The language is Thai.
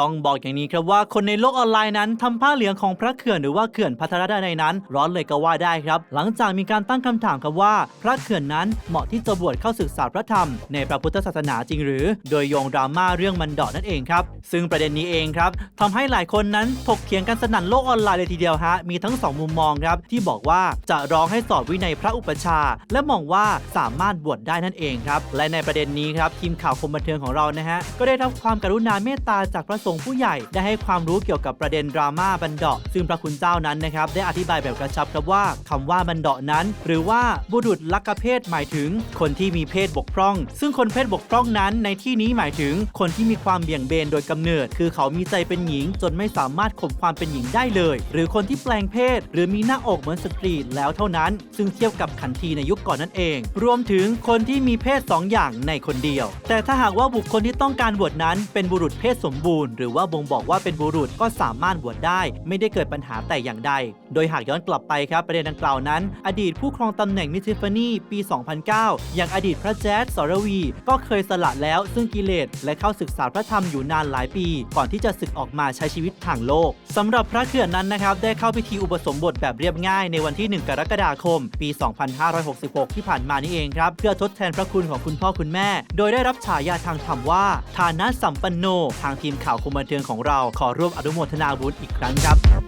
ต้องบอกอย่างนี้ครับว่าคนในโลกออนไลน์นั้นทำผ้าเหลืองของพระเขื่อนหรือว่าเขื่อนพัทรดาในนั้น ร้อนเลยก็ว่าได้ครับ หลังจากมีการตั้งคำถามครับว่า พระเขื่อนนั้นเหมาะที่จะบวชเข้าศึกษาพระธรรม ในพระพุทธศาสนาจริงหรือ โดยโยงดราม่าเรื่องมันดาะนั่นเองครับ ซึ่งประเด็นนี้เองครับทำให้หลายคนนั้นถกเถียงกันสนั่นโลกออนไลน์เลยทีเดียวฮะมีทั้งสองมุมมองครับที่บอกว่าจะร้องให้สอบวินัยพระอุปชา และมองว่าสามารถบวชได้นั่นเองครับและในประเด็นนี้ครับทีมข่าวคมบันเทิงของเรานะฮะก็ได้รับความกรุณาเมตตาจากพระสงฆ์ผู้ใหญ่ได้ให้ความรู้เกี่ยวกับประเด็นดราม่าบันเดาะซึ่งพระคุณเจ้านั้นนะครับได้อธิบายแบบกระชับครับว่าคำว่าบันเดาะนั้น หรือว่าบุรุษลักเพศหมายถึง คนที่มีเพศบกพร่อง ซึ่งคนเพศบกพร่องนั้น ในที่นี้หมายถึง คนที่มีความเบี่ยงเบนโดยกำเนิด คือเขามีใจเป็นหญิง จนไม่สามารถข่มความเป็นหญิงได้เลย หรือคนที่แปลงเพศ หรือมีหน้าอกเหมือนสตรีแล้วเท่านั้น ซึ่งเทียบกับขันทีในยุคก่อนนั่นเอง รวมถึงคนที่มีเพศสองอย่างในคนเดียว แต่ถ้าหากว่าบุคคลที่ต้องการบวชนั้น เป็นบุรุษเพศสมบูรณ์หรือว่าบ่งบอกว่าเป็นบุรุษก็สามารถบวชได้ ไม่ได้เกิดปัญหาแต่อย่างใด โดยหากย้อนกลับไปครับประเด็นดังกล่าวนั้น อดีตผู้ครองตำแหน่งมิสซิฟานีปี 2009 อย่างอดีตพระแจ๊ดสรวี ก็เคยสละแล้วซึ่งกิเลสและเข้าศึกษาพระธรรมอยู่นานหลายปี ก่อนที่จะศึกออกมาใช้ชีวิตทางโลกสำหรับพระเขื่อนนั้นนะครับได้เข้าพิธีอุปสมบทแบบเรียบง่ายในวันที่ 1 กรกฎาคม ปี 2566 ที่ผ่านมานี่เองครับ เพื่อทดแทนพระคุณของคุณพ่อคุณแม่ โดยได้รับฉายาทางธรรมว่า ฐานะสัมปันโน ทางทีมข่าวมบันเทิงของเราขอร่วมอนุโมทนาบุญอีกครั้งครับ